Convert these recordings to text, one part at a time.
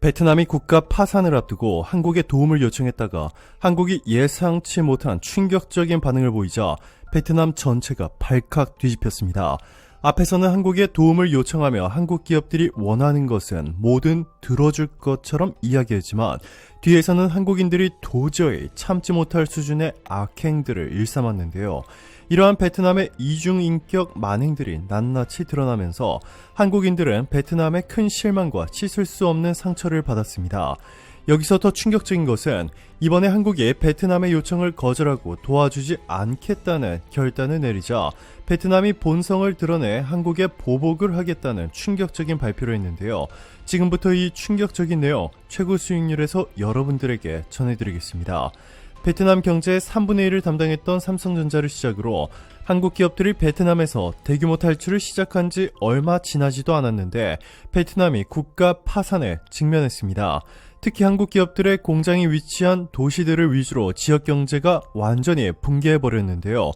베트남이 국가 파산을 앞두고 한국에 도움을 요청했다가 한국이 예상치 못한 충격적인 반응을 보이자 베트남 전체가 발칵 뒤집혔습니다. 앞에서는 한국에 도움을 요청하며 한국 기업들이 원하는 것은 뭐든 들어줄 것처럼 이야기했지만 뒤에서는 한국인들이 도저히 참지 못할 수준의 악행들을 일삼았는데요. 이러한 베트남의 이중인격 만행들이 낱낱이 드러나면서 한국인들은 베트남의 큰 실망과 씻을 수 없는 상처를 받았습니다. 여기서 더 충격적인 것은 이번에 한국이 베트남의 요청을 거절하고 도와주지 않겠다는 결단을 내리자 베트남이 본성을 드러내 한국에 보복을 하겠다는 충격적인 발표를 했는데요. 지금부터 이 충격적인 내용 최고 수익률에서 여러분들에게 전해드리겠습니다. 베트남 경제의 3분의 1을 담당했던 삼성전자를 시작으로 한국 기업들이 베트남에서 대규모 탈출을 시작한 지 얼마 지나지도 않았는데 베트남이 국가 파산에 직면했습니다. 특히 한국 기업들의 공장이 위치한 도시들을 위주로 지역 경제가 완전히 붕괴해버렸는데요.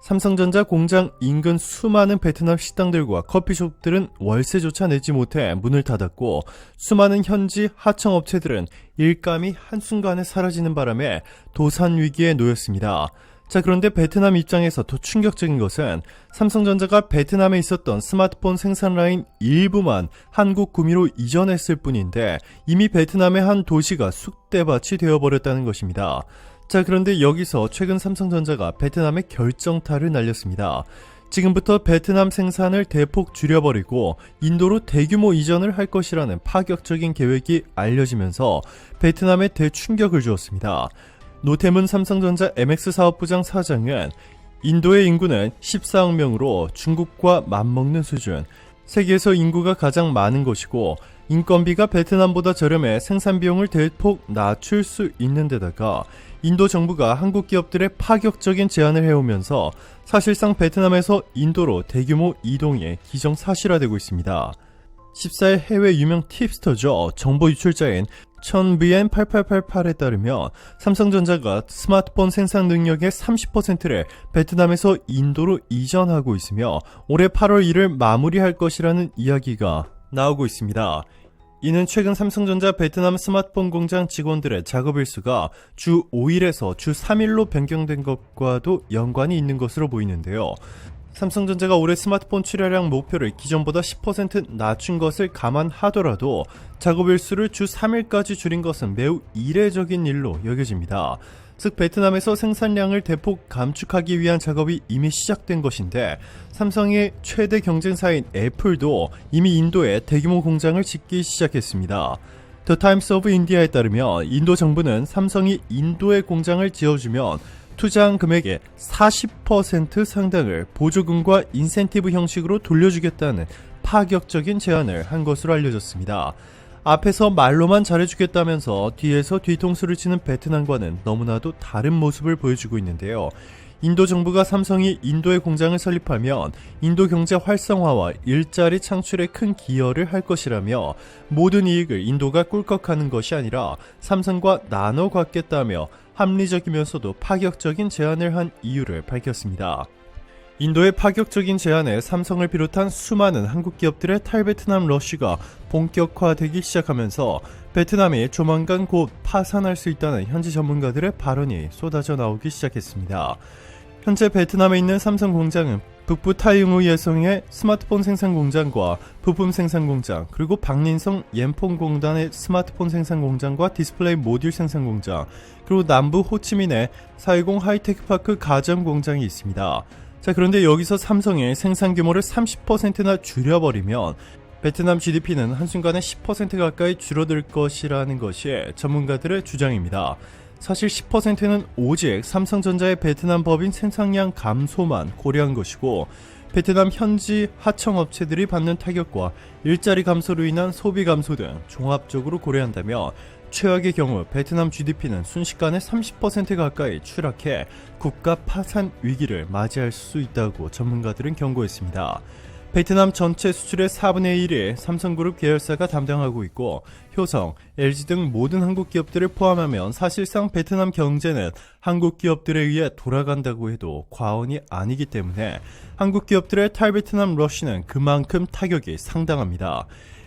삼성전자 공장 인근 수많은 베트남 식당들과 커피숍들은 월세조차 내지 못해 문을 닫았고 수많은 현지 하청업체들은 일감이 한순간에 사라지는 바람에 도산 위기에 놓였습니다. 자, 그런데 베트남 입장에서 더 충격적인 것은 삼성전자가 베트남에 있었던 스마트폰 생산 라인 일부만 한국 구미로 이전했을 뿐인데 이미 베트남의 한 도시가 쑥대밭이 되어버렸다는 것입니다. 자, 그런데 여기서 최근 삼성전자가 베트남에 결정타를 날렸습니다. 지금부터 베트남 생산을 대폭 줄여버리고 인도로 대규모 이전을 할 것이라는 파격적인 계획이 알려지면서 베트남에 대충격을 주었습니다. 노태문 삼성전자 MX 사업부장 사장은 인도의 인구는 14억 명으로 중국과 맞먹는 수준, 세계에서 인구가 가장 많은 곳이고 인건비가 베트남보다 저렴해 생산 비용을 대폭 낮출 수 있는 데다가 인도 정부가 한국 기업들의 파격적인 제안을 해오면서 사실상 베트남에서 인도로 대규모 이동이 기정사실화되고 있습니다. 14일 해외 유명 팁스터죠. 정보 유출자인 1000BN8888에 따르면 삼성전자가 스마트폰 생산 능력의 30%를 베트남에서 인도로 이전하고 있으며 올해 8월 1일 마무리할 것이라는 이야기가 나오고 있습니다. 이는 최근 삼성전자 베트남 스마트폰 공장 직원들의 작업 일수가 주 5일에서 주 3일로 변경된 것과도 연관이 있는 것으로 보이는데요. 삼성전자가 올해 스마트폰 출하량 목표를 기존보다 10% 낮춘 것을 감안하더라도 작업 일수를 주 3일까지 줄인 것은 매우 이례적인 일로 여겨집니다. 즉 베트남에서 생산량을 대폭 감축하기 위한 작업이 이미 시작된 것인데 삼성의 최대 경쟁사인 애플도 이미 인도에 대규모 공장을 짓기 시작했습니다. 더 타임스 오브 인디아에 따르면 인도 정부는 삼성이 인도에 공장을 지어주면 투자한 금액의 40% 상당을 보조금과 인센티브 형식으로 돌려주겠다는 파격적인 제안을 한 것으로 알려졌습니다. 앞에서 말로만 잘해주겠다면서 뒤에서 뒤통수를 치는 베트남과는 너무나도 다른 모습을 보여주고 있는데요. 인도 정부가 삼성이 인도에 공장을 설립하면 인도 경제 활성화와 일자리 창출에 큰 기여를 할 것이라며 모든 이익을 인도가 꿀꺽하는 것이 아니라 삼성과 나눠 갖겠다며 합리적이면서도 파격적인 제안을 한 이유를 밝혔습니다. 인도의 파격적인 제안에 삼성을 비롯한 수많은 한국 기업들의 탈베트남 러쉬가 본격화되기 시작하면서 베트남이 조만간 곧 파산할 수 있다는 현지 전문가들의 발언이 쏟아져 나오기 시작했습니다. 현재 베트남에 있는 삼성 공장은 북부 타이응우 예성의 스마트폰 생산 공장과 부품 생산 공장, 그리고 박린성 옌폰 공단의 스마트폰 생산 공장과 디스플레이 모듈 생산 공장, 그리고 남부 호치민의 420 하이테크 파크 가전 공장이 있습니다. 자, 그런데 여기서 삼성의 생산 규모를 30%나 줄여버리면 베트남 GDP는 한순간에 10% 가까이 줄어들 것이라는 것이 전문가들의 주장입니다. 사실 10%는 오직 삼성전자의 베트남 법인 생산량 감소만 고려한 것이고 베트남 현지 하청업체들이 받는 타격과 일자리 감소로 인한 소비 감소 등 종합적으로 고려한다면 최악의 경우 베트남 GDP는 순식간에 30% 가까이 추락해 국가 파산 위기를 맞이할 수 있다고 전문가들은 경고했습니다. 베트남 전체 수출의 4분의 1이 삼성그룹 계열사가 담당하고 있고 효성, LG 등 모든 한국 기업들을 포함하면 사실상 베트남 경제는 한국 기업들에 의해 돌아간다고 해도 과언이 아니기 때문에 한국 기업들의 탈베트남 러시는 그만큼 타격이 상당합니다.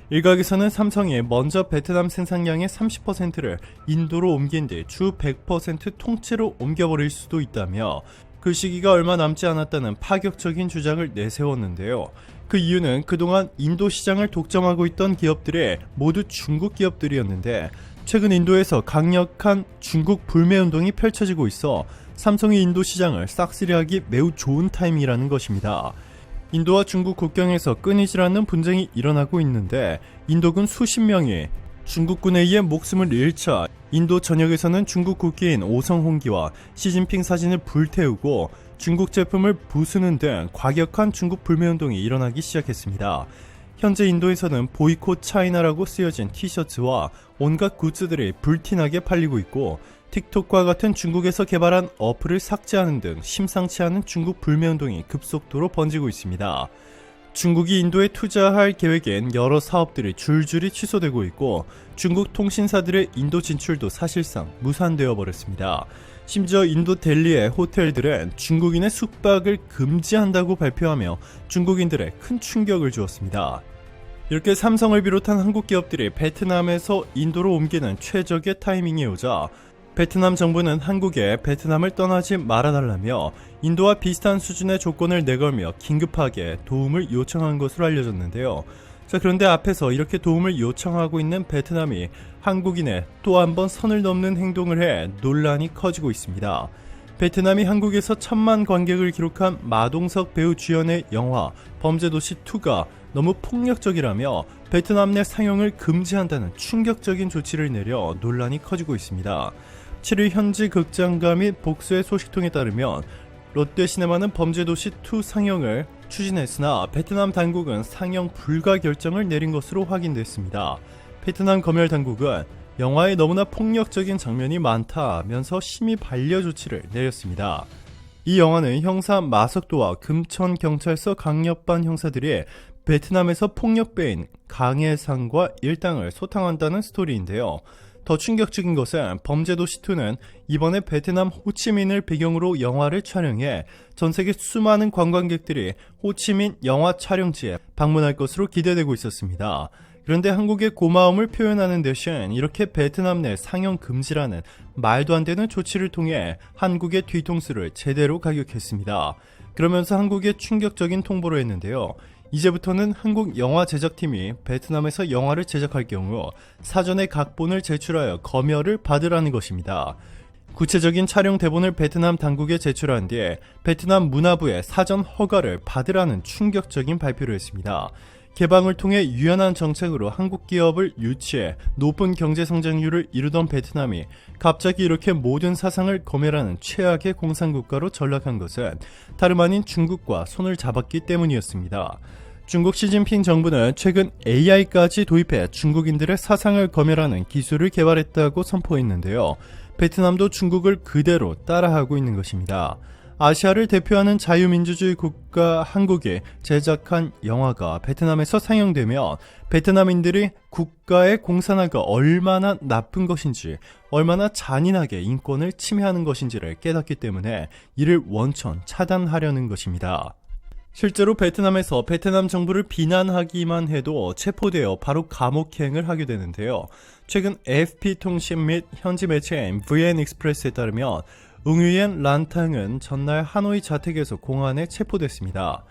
일각에서는 삼성이 먼저 베트남 생산량의 30%를 인도로 옮긴 뒤 주 100% 통째로 옮겨버릴 수도 있다며 그 시기가 얼마 남지 않았다는 파격적인 주장을 내세웠는데요. 그 이유는 그동안 인도 시장을 독점하고 있던 기업들이 모두 중국 기업들이었는데 최근 인도에서 강력한 중국 불매 운동이 펼쳐지고 있어 삼성이 인도 시장을 싹쓸이하기 매우 좋은 타이밍이라는 것입니다. 인도와 중국 국경에서 끊이질 않는 분쟁이 일어나고 있는데 인도군 수십 명이 중국군에 의해 목숨을 잃자 인도 전역에서는 중국 국기인 오성홍기와 시진핑 사진을 불태우고 중국 제품을 부수는 등 과격한 중국 불매운동이 일어나기 시작했습니다. 현재 인도에서는 보이콧 차이나라고 쓰여진 티셔츠와 온갖 굿즈들이 불티나게 팔리고 있고 틱톡과 같은 중국에서 개발한 어플을 삭제하는 등 심상치 않은 중국 불매운동이 급속도로 번지고 있습니다. 중국이 인도에 투자할 계획엔 여러 사업들이 줄줄이 취소되고 있고 중국 통신사들의 인도 진출도 사실상 무산되어 버렸습니다. 심지어 인도 델리의 호텔들은 중국인의 숙박을 금지한다고 발표하며 중국인들의 큰 충격을 주었습니다. 이렇게 삼성을 비롯한 한국 기업들이 베트남에서 인도로 옮기는 최적의 타이밍이 오자 베트남 정부는 한국에 베트남을 떠나지 말아달라며 인도와 비슷한 수준의 조건을 내걸며 긴급하게 도움을 요청한 것으로 알려졌는데요. 자, 그런데 앞에서 이렇게 도움을 요청하고 있는 베트남이 한국인의 또 한 번 선을 넘는 행동을 해 논란이 커지고 있습니다. 베트남이 한국에서 천만 관객을 기록한 마동석 배우 주연의 영화 범죄도시 2가 너무 폭력적이라며 베트남 내 상영을 금지한다는 충격적인 조치를 내려 논란이 커지고 있습니다. 7일 현지 극장가 및 복수의 소식통에 따르면 롯데 시네마는 범죄도시 2 상영을 추진했으나 베트남 당국은 상영 불가 결정을 내린 것으로 확인됐습니다. 베트남 검열 당국은 영화에 너무나 폭력적인 장면이 많다면서 심의 반려 조치를 내렸습니다. 이 영화는 형사 마석도와 금천 경찰서 강력반 형사들이 베트남에서 폭력배인 강해상과 일당을 소탕한다는 스토리인데요. 더 충격적인 것은 범죄도시2는 이번에 베트남 호치민을 배경으로 영화를 촬영해 전 세계 수많은 관광객들이 호치민 영화 촬영지에 방문할 것으로 기대되고 있었습니다. 그런데 한국의 고마움을 표현하는 대신 이렇게 베트남 내 상영 금지라는 말도 안 되는 조치를 통해 한국의 뒤통수를 제대로 가격했습니다. 그러면서 한국의 충격적인 통보를 했는데요. 이제부터는 한국 영화 제작팀이 베트남에서 영화를 제작할 경우 사전에 각본을 제출하여 검열을 받으라는 것입니다. 구체적인 촬영 대본을 베트남 당국에 제출한 뒤에 베트남 문화부의 사전 허가를 받으라는 충격적인 발표를 했습니다. 개방을 통해 유연한 정책으로 한국 기업을 유치해 높은 경제 성장률을 이루던 베트남이 갑자기 이렇게 모든 사상을 검열하는 최악의 공산국가로 전락한 것은 다름 아닌 중국과 손을 잡았기 때문이었습니다. 중국 시진핑 정부는 최근 AI까지 도입해 중국인들의 사상을 검열하는 기술을 개발했다고 선포했는데요. 베트남도 중국을 그대로 따라하고 있는 것입니다. 아시아를 대표하는 자유민주주의 국가 한국이 제작한 영화가 베트남에서 상영되면 베트남인들이 국가의 공산화가 얼마나 나쁜 것인지, 얼마나 잔인하게 인권을 침해하는 것인지를 깨닫기 때문에 이를 원천 차단하려는 것입니다. 실제로 베트남에서 베트남 정부를 비난하기만 해도 체포되어 바로 감옥행을 하게 되는데요. 최근 AFP 통신 및 현지 매체인 VN 익스프레스에 따르면 웅유엔 란탕은 전날 하노이 자택에서 공안에 체포됐습니다.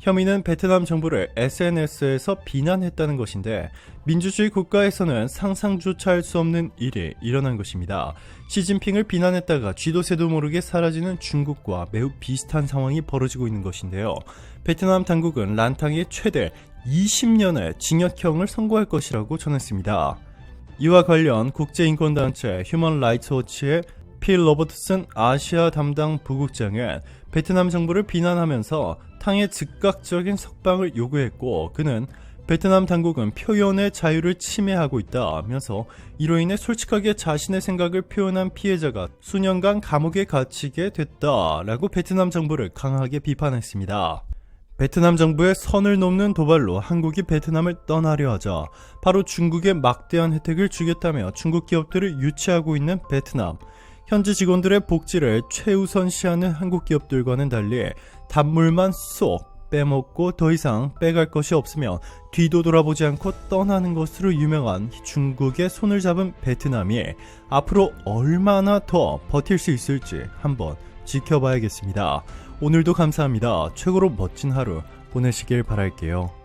혐의는 베트남 정부를 SNS에서 비난했다는 것인데 민주주의 국가에서는 상상조차 할 수 없는 일이 일어난 것입니다. 시진핑을 비난했다가 쥐도 새도 모르게 사라지는 중국과 매우 비슷한 상황이 벌어지고 있는 것인데요. 베트남 당국은 란탕이 최대 20년의 징역형을 선고할 것이라고 전했습니다. 이와 관련 국제인권단체 휴먼 라이츠 워치의 필 로버트슨 아시아 담당 부국장은 베트남 정부를 비난하면서 탕의 즉각적인 석방을 요구했고 그는 베트남 당국은 표현의 자유를 침해하고 있다면서 이로 인해 솔직하게 자신의 생각을 표현한 피해자가 수년간 감옥에 갇히게 됐다라고 베트남 정부를 강하게 비판했습니다. 베트남 정부의 선을 넘는 도발로 한국이 베트남을 떠나려 하자 바로 중국의 막대한 혜택을 주겠다며 중국 기업들을 유치하고 있는 베트남. 현지 직원들의 복지를 최우선시하는 한국 기업들과는 달리 단물만 쏙 빼먹고 더 이상 빼갈 것이 없으며 뒤도 돌아보지 않고 떠나는 것으로 유명한 중국의 손을 잡은 베트남이 앞으로 얼마나 더 버틸 수 있을지 한번 지켜봐야겠습니다. 오늘도 감사합니다. 최고로 멋진 하루 보내시길 바랄게요.